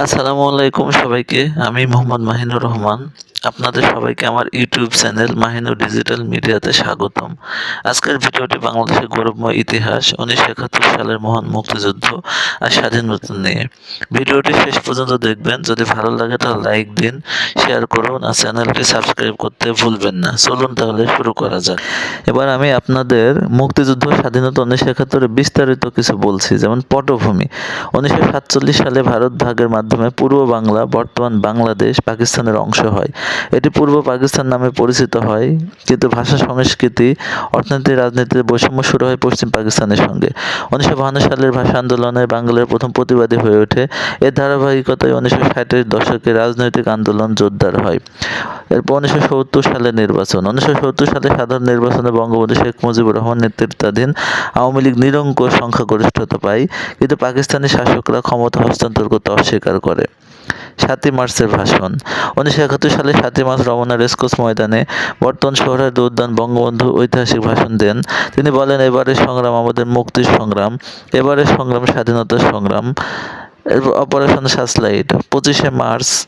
আসসালামু আলাইকুম সবাইকে, আমি মোহাম্মদ মাহিনুর রহমান। আপনাদের সবাইকে আমার ইউটিউব চ্যানেল মাহিনুর ডিজিটাল মিডিয়াতে স্বাগতম। আজকের ভিডিওটি বাংলাদেশের গৌরবময় ইতিহাস, উনিশশো একাত্তর সালের মহান মুক্তিযুদ্ধ আর স্বাধীনতা নিয়ে। ভিডিওটি শেষ পর্যন্ত দেখবেন, যদি ভালো লাগে তাহলে লাইক দিন, শেয়ার করুন আর চ্যানেলটি সাবস্ক্রাইব করতে ভুলবেন না। চলুন তাহলে শুরু করা যাক। এবার আমি আপনাদের মুক্তিযুদ্ধ, স্বাধীনতা উনিশশো একাত্তরে বিস্তারিত কিছু বলছি। যেমন পটভূমি, উনিশশো সাতচল্লিশ সালে ভারত ভাগের মাধ্যমে পূর্ব বাংলা, বর্তমান বাংলাদেশ, পাকিস্তানের অংশ হয়। এটি পূর্ব পাকিস্তান নামে পরিচিত হয়, কিন্তু ভাষা সংস্কৃতি অর্থনীতি রাজনীতিতে বৈষম্য শুরু হয় পশ্চিম পাকিস্তানের সঙ্গে। উনিশশো বাহান্ন সালের ভাষা আন্দোলনে বাঙালির প্রথম প্রতিবাদী হয়ে ওঠে। এর ধারাবাহিকতায় উনিশশো ষাটের দশকে রাজনৈতিক আন্দোলন জোরদার হয়। এরপর উনিশশো সত্তর সালের নির্বাচন। উনিশশো সত্তর সালে সাধারণ নির্বাচনে বঙ্গবন্ধু শেখ মুজিবুর রহমান নেতৃত্বাধীন আওয়ামী লীগ নিরঙ্কুশ সংখ্যাগরিষ্ঠতা পায়, কিন্তু পাকিস্তানি শাসকরা ক্ষমতা হস্তান্তর করতে অস্বীকার করে। সাতই মার্চের ভাষণ। উনিশশো একাত্তর সালে সাতই মার্চ রমনা রেসকোর্স ময়দানে বর্তমান শহরের উদ্যান বঙ্গবন্ধু ঐতিহাসিক ভাষণ দেন। তিনি বলেন, এবারের সংগ্রাম আমাদের মুক্তির সংগ্রাম, এবারের সংগ্রাম স্বাধীনতার সংগ্রাম। অপারেশন সাসলাইট পঁচিশে মার্চ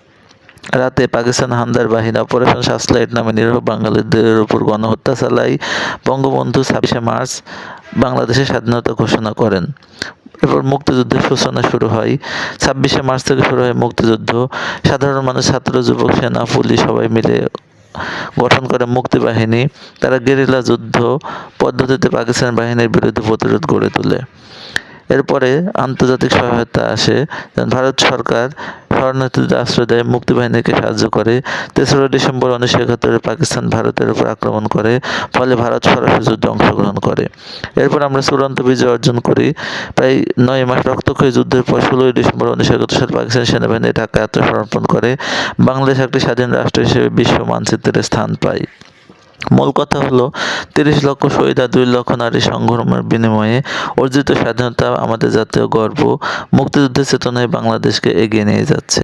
রাতে পাকিস্তান হামদার বাহিনী অপারেশন সাসলাইট নামে নিরীহ বাঙালিদের উপর গণহত্যা চালায়। বঙ্গবন্ধু ছাব্বিশে মার্চ বাংলাদেশের স্বাধীনতা ঘোষণা করেন। এরপর মুক্তিযুদ্ধের সূচনা শুরু হয়। ছাব্বিশে মার্চ থেকে শুরু হয় মুক্তিযুদ্ধ। সাধারণ মানুষ, ছাত্র, যুবক, সেনা, পুলিশ সবাই মিলে গঠন করে মুক্তি বাহিনী তারা গেরিলা যুদ্ধ পদ্ধতিতে পাকিস্তান বাহিনীর বিরুদ্ধে প্রতিরোধ গড়ে তোলে। এরপরে আন্তর্জাতিক সহায়তা আসে। ভারত সরকার শরণার্থীদের আশ্রয় দেয় মুক্তিবাহিনীকে সাহায্য করে তেসরা ডিসেম্বর উনিশশো একাত্তরে পাকিস্তান ভারতের উপর আক্রমণ করে, ফলে ভারত সরাসরি যুদ্ধে অংশগ্রহণ করে। এরপর আমরা চূড়ান্ত বিজয় অর্জন করি। প্রায় নয় মাস রক্তক্ষয়ী যুদ্ধের পর ষোলোই ডিসেম্বর উনিশশো একাত্তর সালে পাকিস্তান সেনাবাহিনী ঢাকায় আত্মসমর্পণ করে, বাংলাদেশ একটি স্বাধীন রাষ্ট্র হিসেবে বিশ্ব মানচিত্রে স্থান পায়। মূল কথা হলো, তিরিশ লক্ষ শহীদ আর দুই লক্ষ নারী সংগ্রামের বিনিময়ে অর্জিত স্বাধীনতা আমাদের জাতীয় গর্ব, মুক্তিযুদ্ধের চেতনায় বাংলাদেশকে এগিয়ে নিয়ে যাচ্ছে।